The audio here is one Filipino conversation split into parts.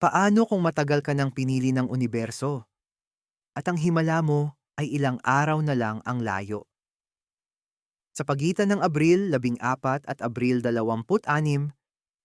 Paano kung matagal ka nang pinili ng universo? At ang himala mo ay ilang araw na lang ang layo. Sa pagitan ng Abril 14 at Abril 26,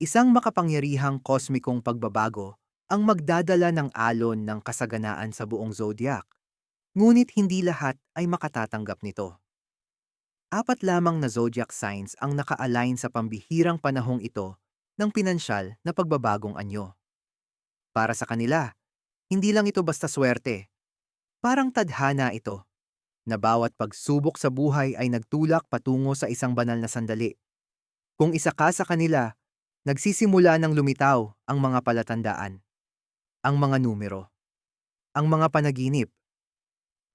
isang makapangyarihang kosmikong pagbabago ang magdadala ng alon ng kasaganaan sa buong zodiac. Ngunit hindi lahat ay makatatanggap nito. Apat lamang na zodiac signs ang naka-align sa pambihirang panahong ito ng pinansyal na pagbabagong anyo. Para sa kanila, hindi lang ito basta swerte. Parang tadhana ito, na bawat pagsubok sa buhay ay nagtulak patungo sa isang banal na sandali. Kung isa ka sa kanila, nagsisimula ng lumitaw ang mga palatandaan, ang mga numero, ang mga panaginip,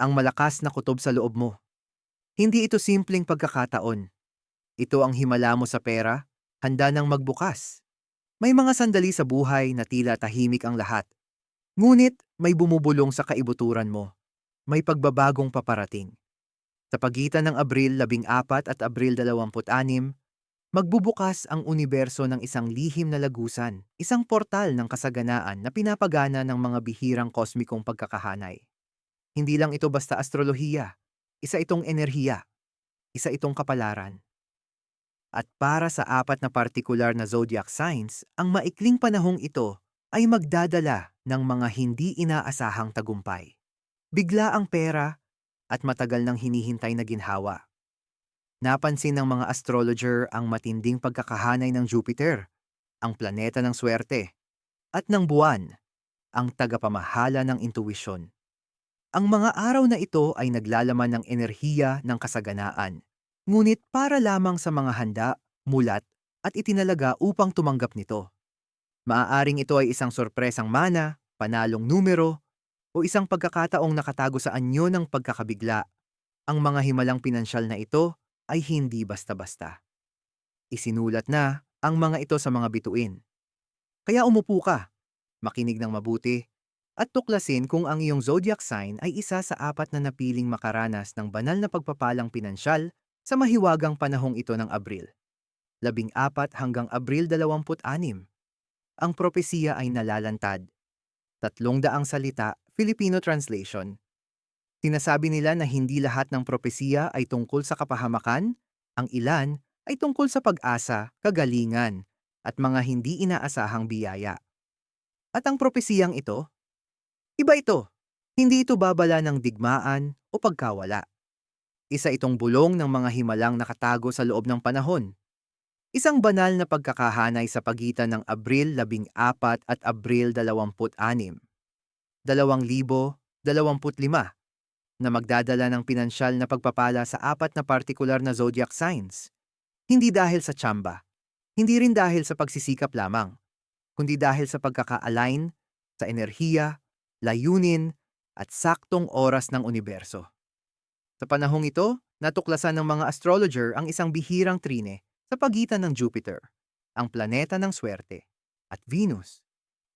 ang malakas na kutob sa loob mo. Hindi ito simpleng pagkakataon. Ito ang himala mo sa pera, handa nang magbukas. May mga sandali sa buhay na tila tahimik ang lahat. Ngunit may bumubulong sa kaibuturan mo. May pagbabagong paparating. Sa pagitan ng Abril 14 at Abril 26, magbubukas ang universo ng isang lihim na lagusan, isang portal ng kasaganaan na pinapagana ng mga bihirang kosmikong pagkakahanay. Hindi lang ito basta astrolohiya, isa itong enerhiya, isa itong kapalaran. At para sa apat na partikular na zodiac signs, ang maikling panahong ito ay magdadala ng mga hindi inaasahang tagumpay. Bigla ang pera at matagal nang hinihintay na ginhawa. Napansin ng mga astrologer ang matinding pagkakahanay ng Jupiter, ang planeta ng swerte, at ng buwan, ang tagapamahala ng intuwisyon. Ang mga araw na ito ay naglalaman ng enerhiya ng kasaganaan, ngunit para lamang sa mga handa, mulat, at itinalaga upang tumanggap nito. Maaaring ito ay isang sorpresang mana, panalong numero, o isang pagkakataong nakatago sa anyo ng pagkakabigla. Ang mga himalang pinansyal na ito ay hindi basta-basta. Isinulat na ang mga ito sa mga bituin. Kaya umupo ka, makinig ng mabuti, at tuklasin kung ang iyong zodiac sign ay isa sa apat na napiling makaranas ng banal na pagpapalang pinansyal sa mahiwagang panahong ito ng Abril. Labing apat hanggang Abril 26. Ang propesiya ay nalalantad. Tatlong daang salita, Filipino translation. Sinasabi nila na hindi lahat ng propesiya ay tungkol sa kapahamakan, ang ilan ay tungkol sa pag-asa, kagalingan, at mga hindi inaasahang biyaya. At ang propesiyang ito Iba ito. Hindi ito babala ng digmaan o pagkawala. Isa itong bulong ng mga himalang nakatago sa loob ng panahon. Isang banal na pagkakahanay sa pagitan ng Abril 14 at Abril 26, 2025 na magdadala ng pinansyal na pagpapala sa apat na partikular na zodiac signs. Hindi dahil sa tsamba, hindi rin dahil sa pagsisikap lamang, kundi dahil sa pagkaka-align sa enerhiya, layunin, at saktong oras ng universo. Sa panahong ito, natuklasan ng mga astrologer ang isang bihirang trine sa pagitan ng Jupiter, ang planeta ng swerte, at Venus,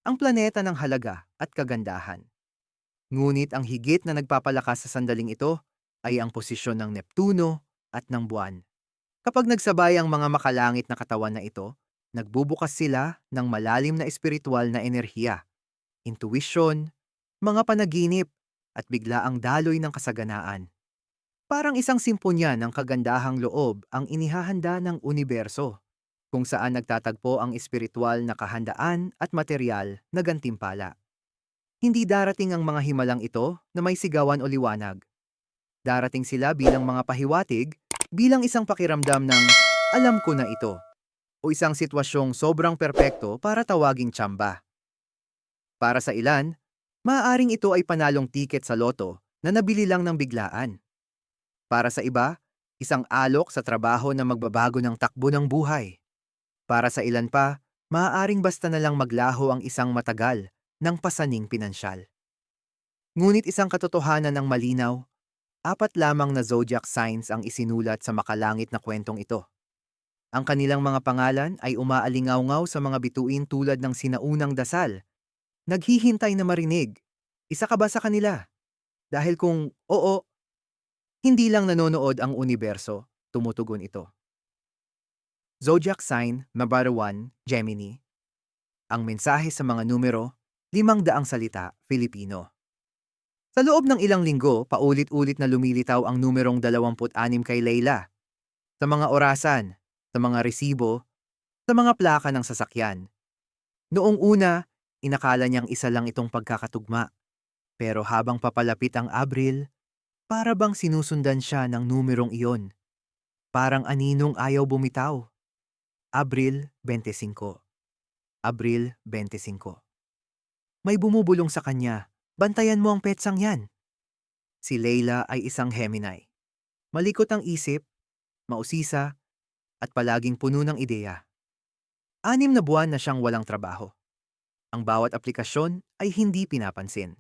ang planeta ng halaga at kagandahan. Ngunit ang higit na nagpapalakas sa sandaling ito ay ang posisyon ng Neptuno at ng buwan. Kapag nagsabay ang mga makalangit na katawan na ito, nagbubukas sila ng malalim na espiritual na enerhiya, intuition, mga panaginip, at bigla ang daloy ng kasaganaan. Parang isang simponya ng kagandahang loob ang inihahanda ng universo, kung saan nagtatagpo ang espiritual na kahandaan at material na gantimpala. Hindi darating ang mga himalang ito na may sigawan o liwanag. Darating sila bilang mga pahiwatig, bilang isang pakiramdam ng alam ko na ito, o isang sitwasyong sobrang perpekto para tawaging tsamba. Para sa ilan, Maaaring ito ay panalong tiket sa loto na nabili lang ng biglaan. Para sa iba, isang alok sa trabaho na magbabago ng takbo ng buhay. Para sa ilan pa, maaaring basta na lang maglaho ang isang matagal ng pasaning pinansyal. Ngunit isang katotohanan ng malinaw, apat lamang na zodiac signs ang isinulat sa makalangit na kwentong ito. Ang kanilang mga pangalan ay umaalingaw sa mga bituin tulad ng sinaunang dasal Naghihintay na marinig. Isa ka ba sa kanila? Dahil kung oo, hindi lang nanonood ang universo, tumutugon ito. Zodiac sign number 1, Gemini. Ang mensahe sa mga numero limang daang salita, Filipino. Sa loob ng ilang linggo, paulit-ulit na lumilitaw ang numerong 26 kay Leila. Sa mga orasan, sa mga resibo, sa mga plaka ng sasakyan. Noong una, inakala niyang isa lang itong pagkakatugma. Pero habang papalapit ang Abril, para bang sinusundan siya ng numerong iyon. Parang aninong ayaw bumitaw. Abril 25. Abril 25. May bumubulong sa kanya, bantayan mo ang petsang yan. Si Leila ay isang Gemini. Malikot ang isip, mausisa, at palaging puno ng ideya. Anim na buwan na siyang walang trabaho. Ang bawat aplikasyon ay hindi pinapansin.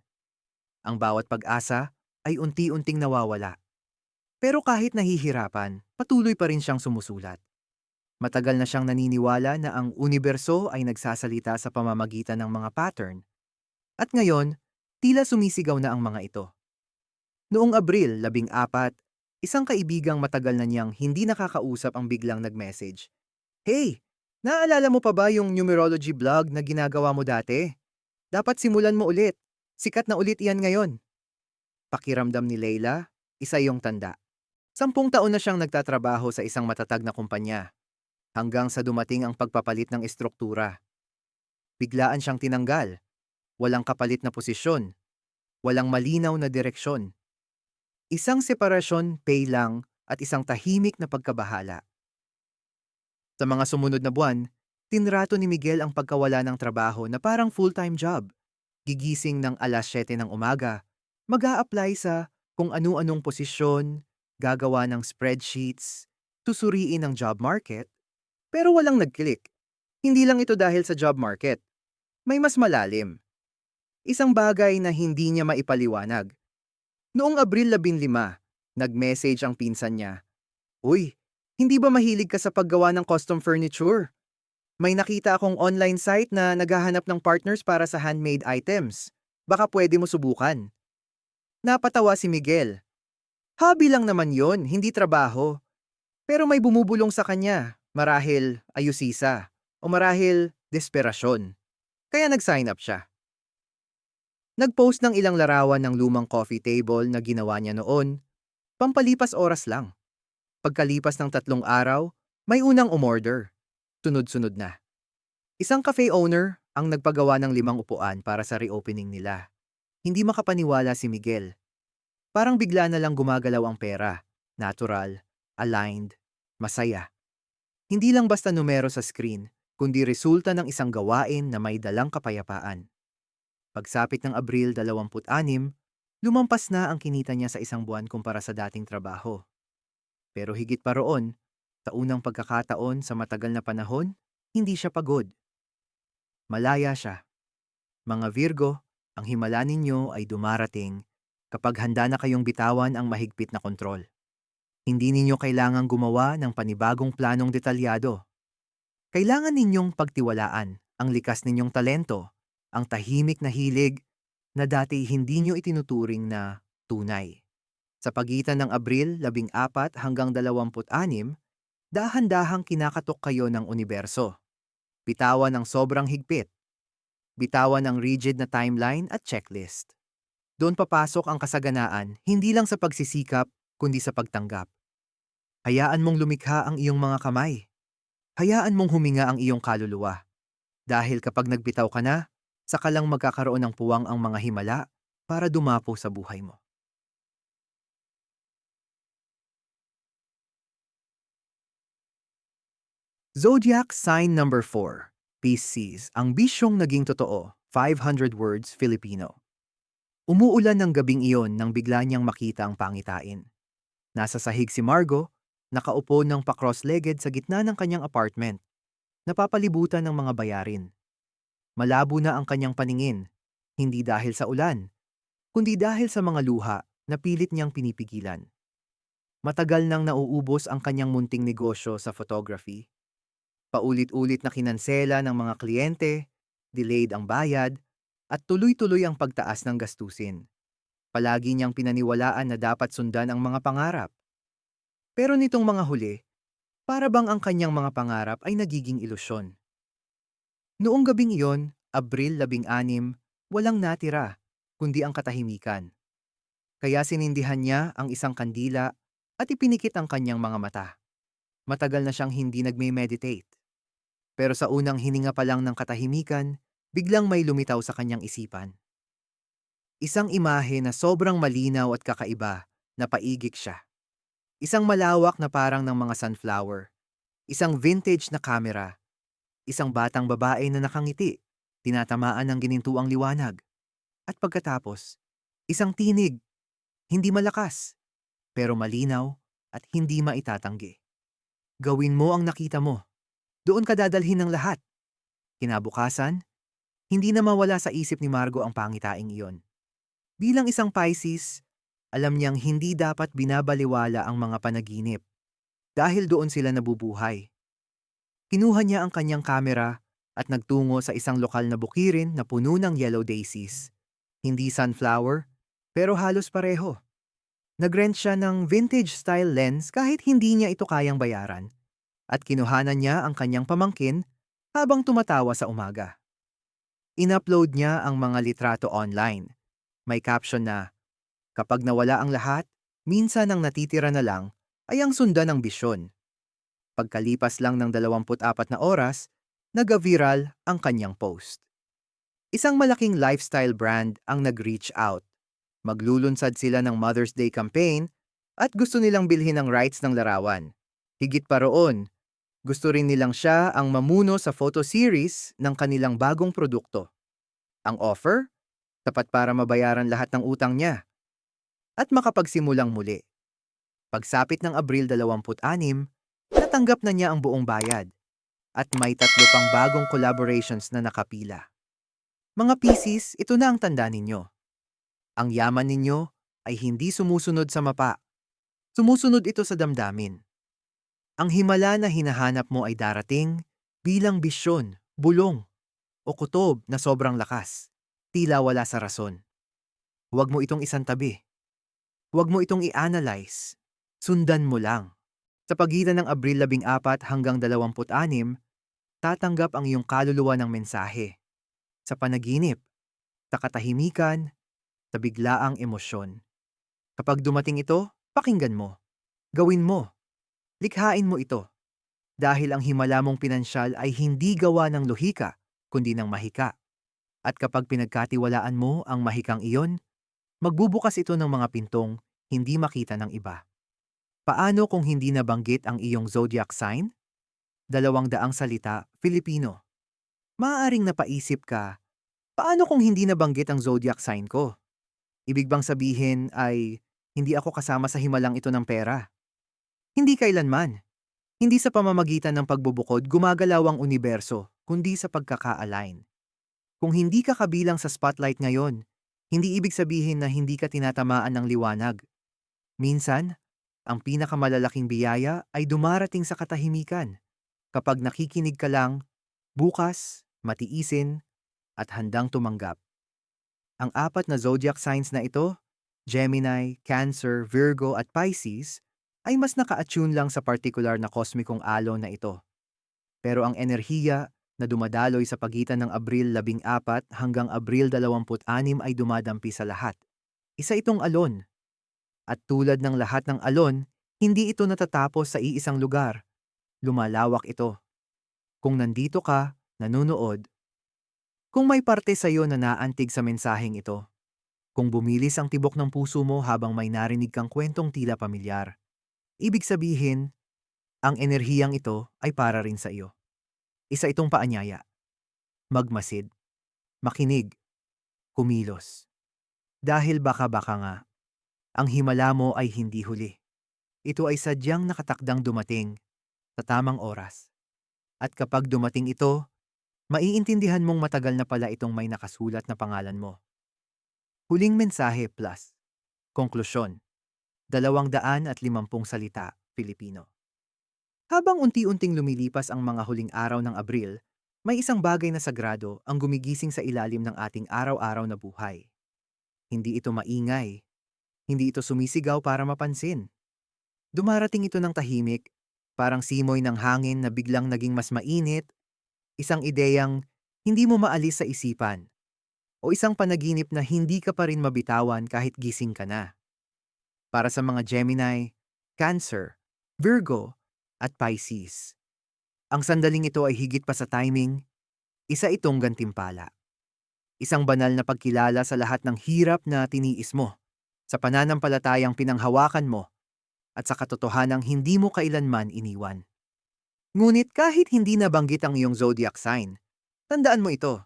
Ang bawat pag-asa ay unti-unting nawawala. Pero kahit nahihirapan, patuloy pa rin siyang sumusulat. Matagal na siyang naniniwala na ang universo ay nagsasalita sa pamamagitan ng mga pattern. At ngayon, tila sumisigaw na ang mga ito. Noong Abril 14, isang kaibigang matagal na niyang hindi nakakausap ang biglang nag-message. Hey, naaalala mo pa ba yung numerology blog na ginagawa mo dati? Dapat simulan mo ulit. Sikat na ulit iyan ngayon. Pakiramdam ni Leila, isa yung tanda. Sampung taon na siyang nagtatrabaho sa isang matatag na kumpanya. Hanggang sa dumating ang pagpapalit ng estruktura. Biglaan siyang tinanggal. Walang kapalit na posisyon. Walang malinaw na direksyon. Isang separasyon, pay lang, at isang tahimik na pagkabahala. Sa mga sumunod na buwan, tinrato ni Miguel ang pagkawala ng trabaho na parang full-time job. Gigising ng alas 7 ng umaga, mag apply sa kung anu-anong posisyon, gagawa ng spreadsheets, susuriin ang job market, pero walang nag-click. Hindi lang ito dahil sa job market. May mas malalim. Isang bagay na hindi niya maipaliwanag. Noong Abril 15, nag-message ang pinsan niya. Uy, hindi ba mahilig ka sa paggawa ng custom furniture? May nakita akong online site na naghahanap ng partners para sa handmade items. Baka pwede mo subukan. Napatawa si Miguel. Hobby lang naman yon, hindi trabaho. Pero may bumubulong sa kanya, marahil ayusisa, o marahil desperasyon. Kaya nag-sign up siya. Nag-post ng ilang larawan ng lumang coffee table na ginawa niya noon, pampalipas oras lang. Pagkalipas ng tatlong araw, may unang umorder. Sunod-sunod na. Isang cafe owner ang nagpagawa ng limang upuan para sa reopening nila. Hindi makapaniwala si Miguel. Parang bigla na lang gumagalaw ang pera. Natural, aligned, masaya. Hindi lang basta numero sa screen, kundi resulta ng isang gawain na may dalang kapayapaan. Pagsapit ng Abril 26, lumampas na ang kinita niya sa isang buwan kumpara sa dating trabaho. Pero higit pa roon, sa unang pagkakataon sa matagal na panahon, hindi siya pagod. Malaya siya. Mga Virgo, ang himala ninyo ay dumarating kapag handa na kayong bitawan ang mahigpit na kontrol. Hindi ninyo kailangang gumawa ng panibagong planong detalyado. Kailangan ninyong pagtiwalaan ang likas ninyong talento, ang tahimik na hilig na dati hindi nyo itinuturing na tunay. Sa pagitan ng Abril 14 hanggang 26, dahan-dahang kinakatok kayo ng universo. Bitawan ng sobrang higpit bitawan ang rigid na timeline at checklist. Doon papasok ang kasaganaan hindi lang sa pagsisikap kundi sa pagtanggap. Hayaan mong lumikha ang iyong mga kamay. Hayaan mong huminga ang iyong kaluluwa. Dahil kapag nagbitaw ka na, saka lang magkakaroon ng puwang ang mga himala para dumapo sa buhay mo. Zodiac sign number 4 Pisces, ang bisyong naging totoo, 500 words Filipino. Umuulan ng gabing iyon nang bigla niyang makita ang pangitain. Nasa sahig si Margo, nakaupo ng pa-cross-legged sa gitna ng kanyang apartment, napapalibutan ng mga bayarin. Malabo na ang kanyang paningin, hindi dahil sa ulan, kundi dahil sa mga luha na pilit niyang pinipigilan. Matagal nang nauubos ang kanyang munting negosyo sa photography Paulit-ulit na kinansela ng mga kliyente, delayed ang bayad, at tuloy-tuloy ang pagtaas ng gastusin. Palagi niyang pinaniwalaan na dapat sundan ang mga pangarap. Pero nitong mga huli, para bang ang kanyang mga pangarap ay nagiging ilusyon. Noong gabing iyon, Abril 16, walang natira, kundi ang katahimikan. Kaya sinindihan niya ang isang kandila at ipinikit ang kanyang mga mata. Matagal na siyang hindi nagme-meditate. Pero sa unang hininga pa lang ng katahimikan, biglang may lumitaw sa kanyang isipan. Isang imahe na sobrang malinaw at kakaiba, na paigik siya. Isang malawak na parang ng mga sunflower. Isang vintage na kamera. Isang batang babae na nakangiti, tinatamaan ng ginintuang liwanag. At pagkatapos, isang tinig. Hindi malakas, pero malinaw at hindi maitatanggi. Gawin mo ang nakita mo. Doon ka dadalhin ng lahat. Kinabukasan, hindi na mawala sa isip ni Margo ang pangitaing iyon. Bilang isang Pisces, alam niyang hindi dapat binabaliwala ang mga panaginip dahil doon sila nabubuhay. Kinuha niya ang kanyang kamera at nagtungo sa isang lokal na bukirin na puno ng yellow daisies. Hindi sunflower, pero halos pareho. Nagrent siya ng vintage-style lens kahit hindi niya ito kayang bayaran. At kinuhanan niya ang kanyang pamangkin habang tumatawa sa umaga. In-upload niya ang mga litrato online may caption na, Kapag nawala ang lahat, minsan ang natitira na lang ay ang sundan ng bisyon. Pagkalipas lang ng 24 na oras, nag-viral ang kanyang post. Isang malaking lifestyle brand ang nag-reach out. Maglulunsad sila ng Mother's Day campaign at gusto nilang bilhin ang rights ng larawan. Higit pa roon, gusto rin nilang siya ang mamuno sa photo series ng kanilang bagong produkto. Ang offer? Tapat para mabayaran lahat ng utang niya. At makapagsimulang muli. Pagsapit ng Abril 26, natanggap na niya ang buong bayad. At may tatlo pang bagong collaborations na nakapila. Mga pieces, ito na ang tanda ninyo. Ang yaman ninyo ay hindi sumusunod sa mapa. Sumusunod ito sa damdamin. Ang himala na hinahanap mo ay darating bilang bisyon, bulong, o kutob na sobrang lakas tila wala sa rason. Huwag mo itong isang tabi. Huwag mo itong i-analyze. Sundan mo lang. Sa pagitan ng Abril 14 hanggang 26, tatanggap ang iyong kaluluwa ng mensahe. Sa panaginip, sa katahimikan, sa biglaang emosyon. Kapag dumating ito, pakinggan mo. Gawin mo. Likhain mo ito. Dahil ang himala mong pinansyal ay hindi gawa ng lohika, kundi ng mahika. At kapag pinagkatiwalaan mo ang mahikang iyon, magbubukas ito ng mga pintong hindi makita ng iba. Paano kung hindi nabanggit ang iyong zodiac sign? Dalawang daang salita, Filipino. Maaaring napaisip ka, paano kung hindi nabanggit ang zodiac sign ko? Ibig bang sabihin ay hindi ako kasama sa himalang ito ng pera? Hindi kailanman. Hindi sa pamamagitan ng pagbubukod gumagalaw ang universo, kundi sa pagkaka-align. Kung hindi ka kabilang sa spotlight ngayon, hindi ibig sabihin na hindi ka tinatamaan ng liwanag. Minsan, ang pinakamalalaking biyaya ay dumarating sa katahimikan. Kapag nakikinig ka lang, bukas, matiisin, at handang tumanggap. Ang apat na zodiac signs na ito, Gemini, Cancer, Virgo at Pisces, ay mas naka-attune lang sa particular na kosmikong alon na ito. Pero ang enerhiya na dumadaloy sa pagitan ng Abril 14 hanggang Abril 26 ay dumadampi sa lahat. Isa itong alon. At tulad ng lahat ng alon, hindi ito natatapos sa iisang lugar. Lumalawak ito. Kung nandito ka, nanonood, kung may parte sa iyo na naantig sa mensaheng ito, kung bumilis ang tibok ng puso mo habang may narinig kang kwentong tila pamilyar, ibig sabihin, ang enerhiyang ito ay para rin sa iyo. Isa itong paanyaya. Magmasid. Makinig. Kumilos. Dahil baka-baka nga, ang himala mo ay hindi huli. Ito ay sadyang nakatakdang dumating sa tamang oras. At kapag dumating ito, maiintindihan mong matagal na pala itong may nakasulat na pangalan mo. Huling mensahe plus. Konklusyon. Dalawang daan at limampung salita, Filipino. Habang unti-unting lumilipas ang mga huling araw ng Abril, may isang bagay na sagrado ang gumigising sa ilalim ng ating araw-araw na buhay. Hindi ito maingay. Hindi ito sumisigaw para mapansin. Dumarating ito ng tahimik, parang simoy ng hangin na biglang naging mas mainit, isang ideyang hindi mo maalis sa isipan. O isang panaginip na hindi ka pa rin mabitawan kahit gising ka na. Para sa mga Gemini, Cancer, Virgo, at Pisces. Ang sandaling ito ay higit pa sa timing, isa itong gantimpala. Isang banal na pagkilala sa lahat ng hirap na tiniis mo, sa pananampalatayang pinanghawakan mo, at sa katotohanang hindi mo kailanman iniwan. Ngunit kahit hindi nabanggit ang iyong zodiac sign, tandaan mo ito.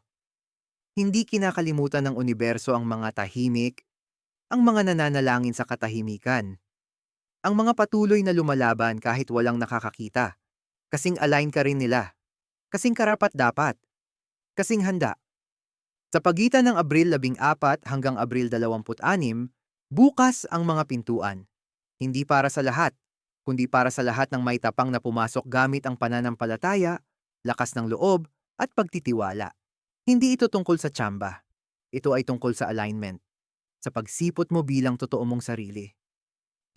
Hindi kinakalimutan ng universo ang mga tahimik, ang mga nananalangin sa katahimikan, ang mga patuloy na lumalaban kahit walang nakakakita. Kasing align ka rin nila. Kasing karapat dapat. Kasing handa. Sa pagitan ng Abril 14 hanggang Abril 26, bukas ang mga pintuan. Hindi para sa lahat, kundi para sa lahat ng may tapang na pumasok gamit ang pananampalataya, lakas ng loob, at pagtitiwala. Hindi ito tungkol sa tsamba. Ito ay tungkol sa alignment. Sa pagsipot mo bilang totoo mong sarili.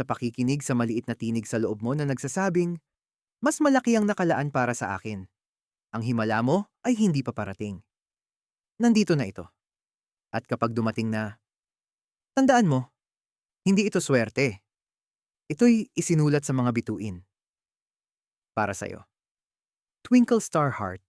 Sa pakikinig sa maliit na tinig sa loob mo na nagsasabing, mas malaki ang nakalaan para sa akin. Ang himala mo ay hindi pa parating. Nandito na ito. At kapag dumating na, tandaan mo, hindi ito swerte. Ito'y isinulat sa mga bituin. Para sa'yo. Twinkle Star Heart